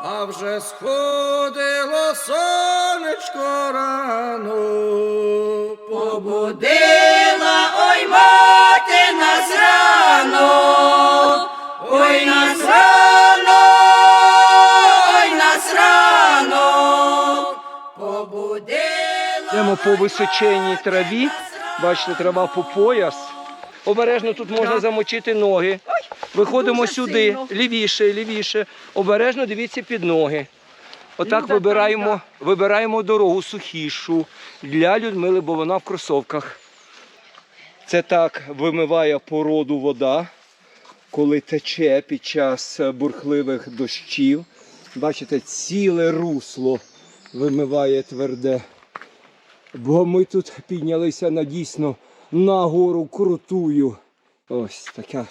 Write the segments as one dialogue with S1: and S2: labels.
S1: А вже сходило сонечко рано, побудила ой мати нас рано, ой нас рано, ой нас рано, побудила.
S2: Йдемо по височенній траві. Бачите, трава по пояс. Обережно тут можна замочити ноги. Виходимо сюди, лівіше, лівіше. Обережно дивіться під ноги. Отак вибираємо, вибираємо дорогу сухішу для Людмили, бо вона в кросовках. Це так вимиває породу вода, коли тече під час бурхливих дощів. Бачите, ціле русло вимиває тверде. Бо ми тут піднялися на дійсно на гору крутую. Ось така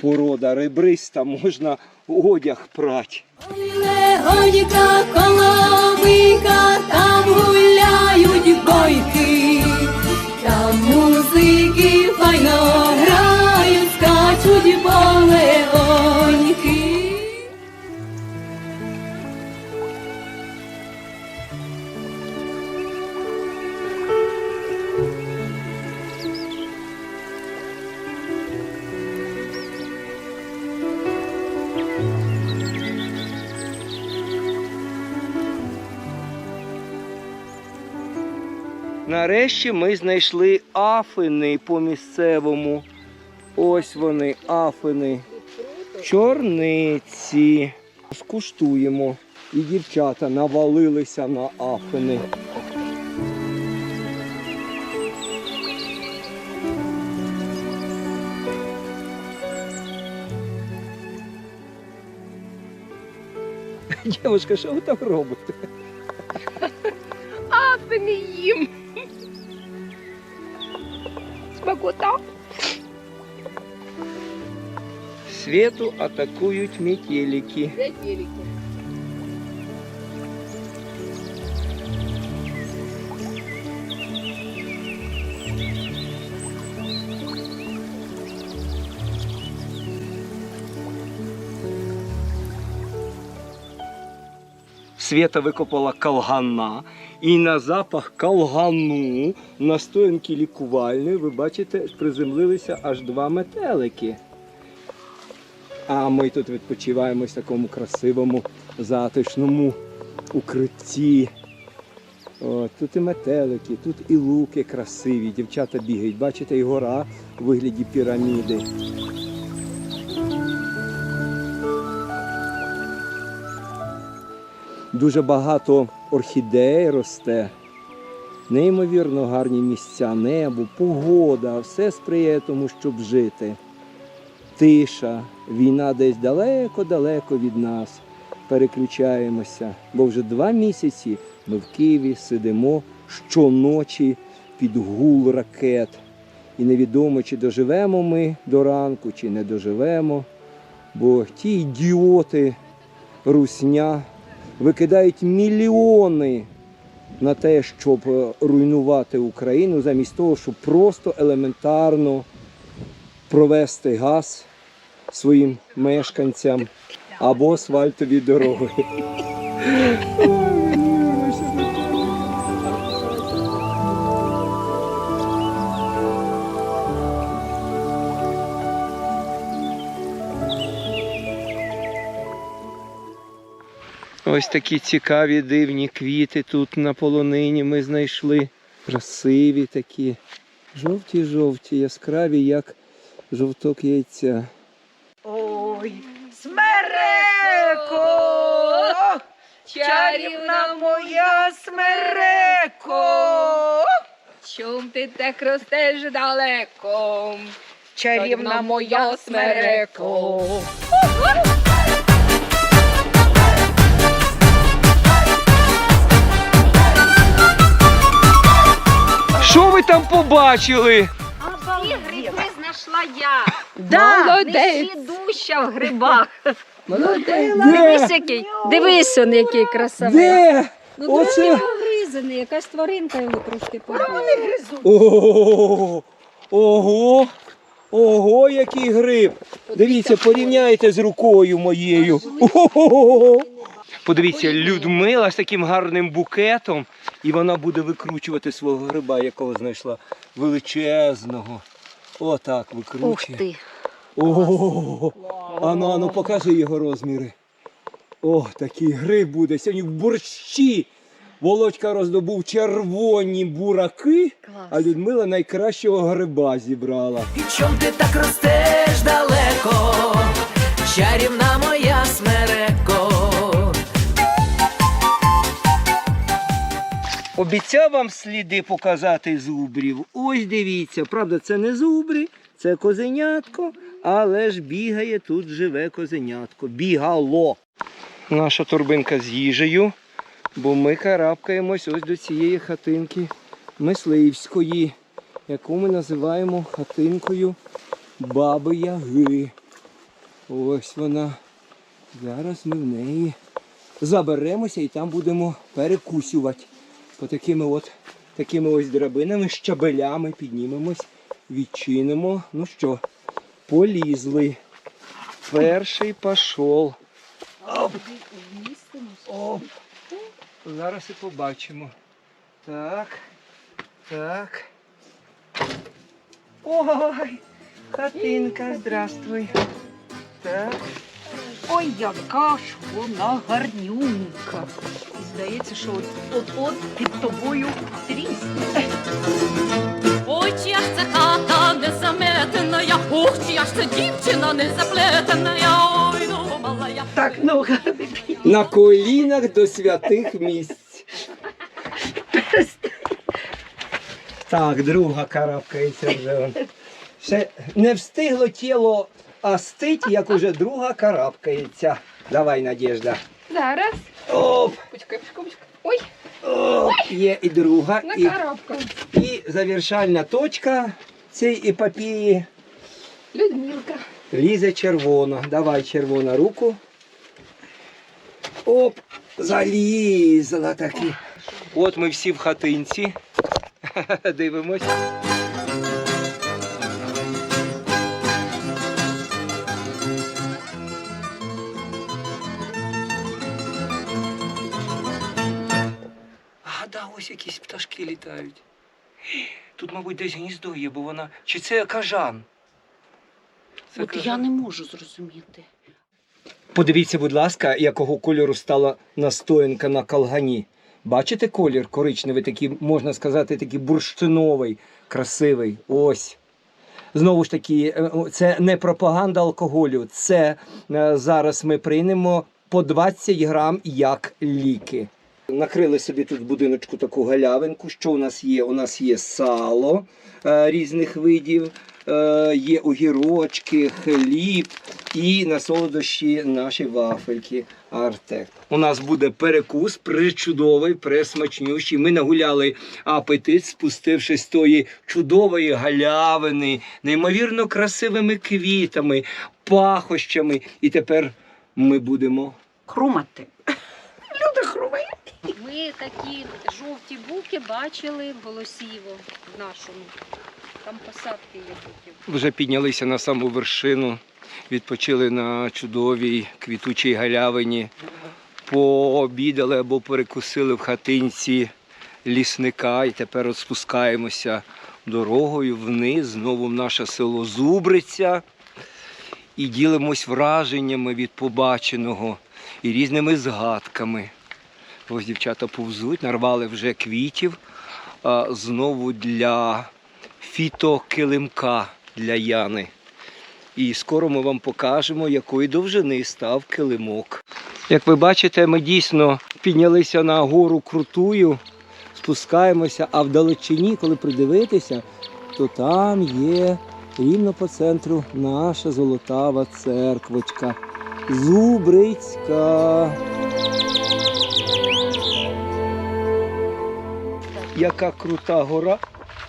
S2: порода ребриста, можна одяг прать.
S3: Легонька, коломийка, там гуляють бойки, там музики файно
S2: Нарешті ми знайшли афини по місцевому. Ось вони, афини. Чорниці. Скуштуємо. І дівчата навалилися на афини. Дівчинка, що ви там робите?
S4: Афини їм. Смакота.
S2: Свету атакують метелики.
S4: Де
S2: Света викопала калгана, і на запах калгану на стоянки лікувальної, ви бачите, приземлилися аж два метелики. А ми тут відпочиваємо в такому красивому затишному укритті. О, тут і метелики, тут і луки красиві, дівчата бігають. Бачите, і гора у вигляді піраміди. Дуже багато орхідей росте. Неймовірно гарні місця, небо, погода, все сприяє тому, щоб жити. Тиша, війна десь далеко-далеко від нас. Переключаємося, бо вже два місяці ми в Києві сидимо щоночі під гул ракет. І невідомо, чи доживемо ми до ранку, чи не доживемо. Бо ті ідіоти, русня, викидають мільйони на те, щоб е, руйнувати Україну, замість того, щоб просто елементарно провести газ своїм мешканцям або асфальтові дороги. Ось такі цікаві дивні квіти тут на полонині ми знайшли. Красиві такі. Жовті-жовті, яскраві, як жовток яйця.
S5: Ой, смереко, чарівна моя смереко,
S4: Чом ти так ростеш далеко?
S5: чарівна моя смереко.
S2: Що ви там побачили?
S4: Ці гриби знайшла я.
S5: Да,
S4: дуща в грибах. Дивись, який. Дивись, он який красавець.
S2: Де?
S3: Ну,
S2: Оце.
S3: трошки погризаний, якась тваринка його трошки погризла.
S2: Ого! Ого! Ого, який гриб! Дивіться, порівняйте з рукою моєю. Ого! Подивіться, Людмила з таким гарним букетом, і вона буде викручувати свого гриба, якого знайшла величезного. Отак викручує.
S4: Ух ти.
S2: Ого! Ану, ану, покажи його розміри. О, такий гриб буде. Сьогодні в борщі. Володька роздобув червоні бураки, а Людмила найкращого гриба зібрала.
S6: І чом ти так ростеш далеко, чарівна моя смереко.
S2: Обіцяв вам сліди показати зубрів. Ось дивіться, правда, це не зубри, це козенятко, але ж бігає тут живе козенятко. Бігало. Наша торбинка з їжею, бо ми карабкаємось ось до цієї хатинки мисливської, яку ми називаємо хатинкою Баби Яги. Ось вона. Зараз ми в неї заберемося і там будемо перекусювати. По такими от такими ось драбинами, щабелями піднімемось, відчинимо. Ну що, полізли. Перший пішов. Оп. Оп. Зараз і побачимо. Так. Так. Ой, хатинка, здравствуй. Так.
S5: Ой, яка ж вона гарнюнька. І здається, що от- от-от під тобою трісне.
S3: Ой, чия ж це хата незаметена, я, ух, чия ж це дівчина незаплетена, я, ой, думала я.
S5: Так, ну,
S2: На колінах до святих місць. Так, друга карабкається вже. Ще не встигло тіло остить, як уже друга карабкається. Давай, Надежда.
S4: Зараз.
S2: Оп,
S4: почекай, почекай. Ой,
S2: оп, є і друга. І,
S4: коробка.
S2: і завершальна точка цієї епопії.
S4: Людмилка.
S2: Лізе червона. Давай червона руку. Оп, залізла таки. От ми всі в хатинці. Дивимось. Ось якісь пташки літають. Тут, мабуть, десь гніздо є, бо вона. Чи це кажан? Це
S5: От я не можу зрозуміти.
S2: Подивіться, будь ласка, якого кольору стала настоянка на калгані. Бачите колір коричневий, такий, можна сказати, такий бурштиновий, красивий. Ось. Знову ж таки, е, це не пропаганда алкоголю. Це е, зараз ми приймемо по 20 грам як ліки. Накрили собі тут будиночку таку галявинку. Що у нас є? У нас є сало е, різних видів, е, є огірочки, хліб і на солодощі наші вафельки Артек. У нас буде перекус причудовий, пресмачнющий. Ми нагуляли апетит, спустившись з тої чудової галявини, неймовірно красивими квітами, пахощами. І тепер ми будемо
S5: Хрумати.
S4: Ми такі жовті буки бачили Голосіво в нашому. Там посадки є буків.
S2: вже піднялися на саму вершину, відпочили на чудовій квітучій галявині, пообідали або перекусили в хатинці лісника і тепер от спускаємося дорогою вниз, знову в наше село Зубриця і ділимось враженнями від побаченого і різними згадками. Ось дівчата повзуть, нарвали вже квітів знову для фітокилимка для Яни. І скоро ми вам покажемо, якої довжини став килимок. Як ви бачите, ми дійсно піднялися на гору крутую, спускаємося, а вдалечині, коли придивитися, то там є рівно по центру наша золотава церквочка. Зубрицька. Яка крута гора.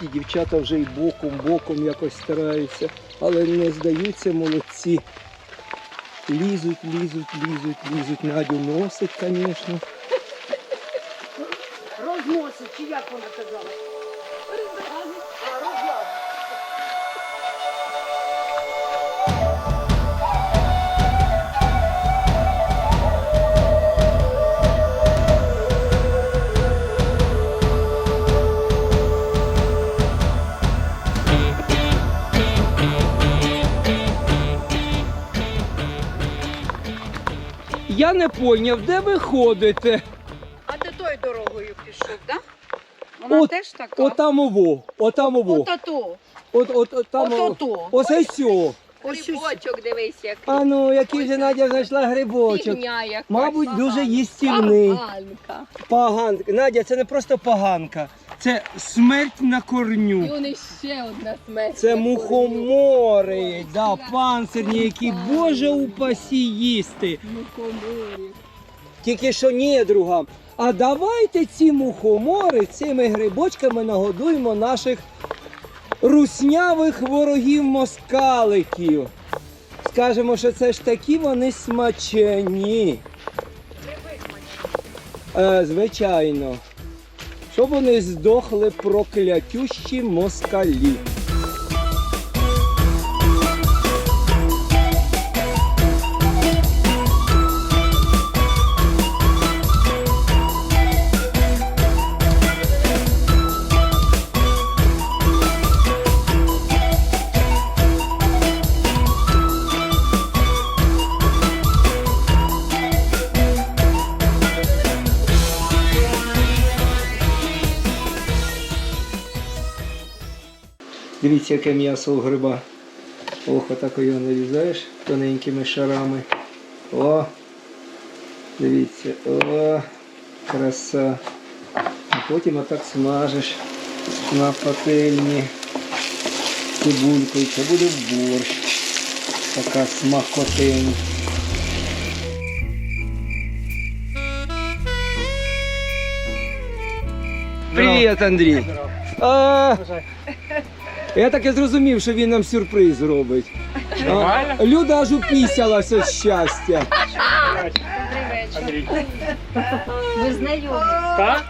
S2: І дівчата вже й боком-боком якось стараються, але не здаються молодці. Лізуть, лізуть, лізуть, лізуть. Надю носить, звісно.
S5: Розносить, чи як вона казала?
S2: Не пойняв, де ви ходите?
S5: А ти тою дорогою пішов, так? Вона
S2: От-
S5: теж така.
S2: Отам ово, отам ово.
S5: От ото.
S2: От, от, от там.
S5: От ото.
S2: Оце сьо.
S1: Грибочок дивись, як
S2: А ну, який же Надя знайшла грибочок.
S1: фігня якась.
S2: Мабуть, дуже їстівний.
S1: Поганка.
S2: Поганка. Надя, це не просто поганка, це смерть на корню.
S1: І вони ще одна смерть.
S2: Це мухомори, да, панцирні, які Боже упасі їсти.
S1: Мухоморі.
S2: Тільки що ні, друга. А давайте ці мухомори цими грибочками нагодуємо наших руснявих ворогів москаликів. Скажемо, що це ж такі вони смачені. Е, звичайно. Щоб вони здохли проклятющі москалі. Дивіться, яке м'ясо у гриба. Ох, отак його нарізаєш тоненькими шарами. О! Дивіться, о, краса. А потім отак смажеш на пательні цибулькою. Це буде борщ. Така смакотень. Привіт, Андрій. А, я так і зрозумів, що він нам сюрприз робить. А, Люда аж упісялася з щастя.
S4: Добрий вечір. Ви знайомі?
S7: Так?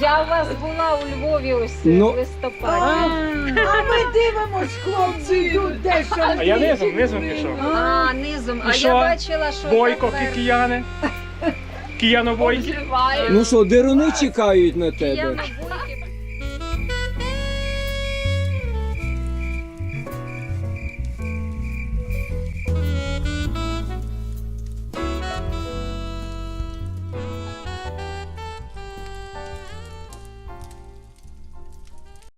S4: Я у вас була у Львові ось
S2: Ну.
S4: в листопаді.
S7: А я низом, низом пішов.
S4: А, низом.
S7: І
S4: А
S7: що?
S4: я бачила, що
S7: Бойко,
S4: там
S7: кияни. Кияновой.
S2: Ну що, деруни чекають на тебе.
S4: Киянової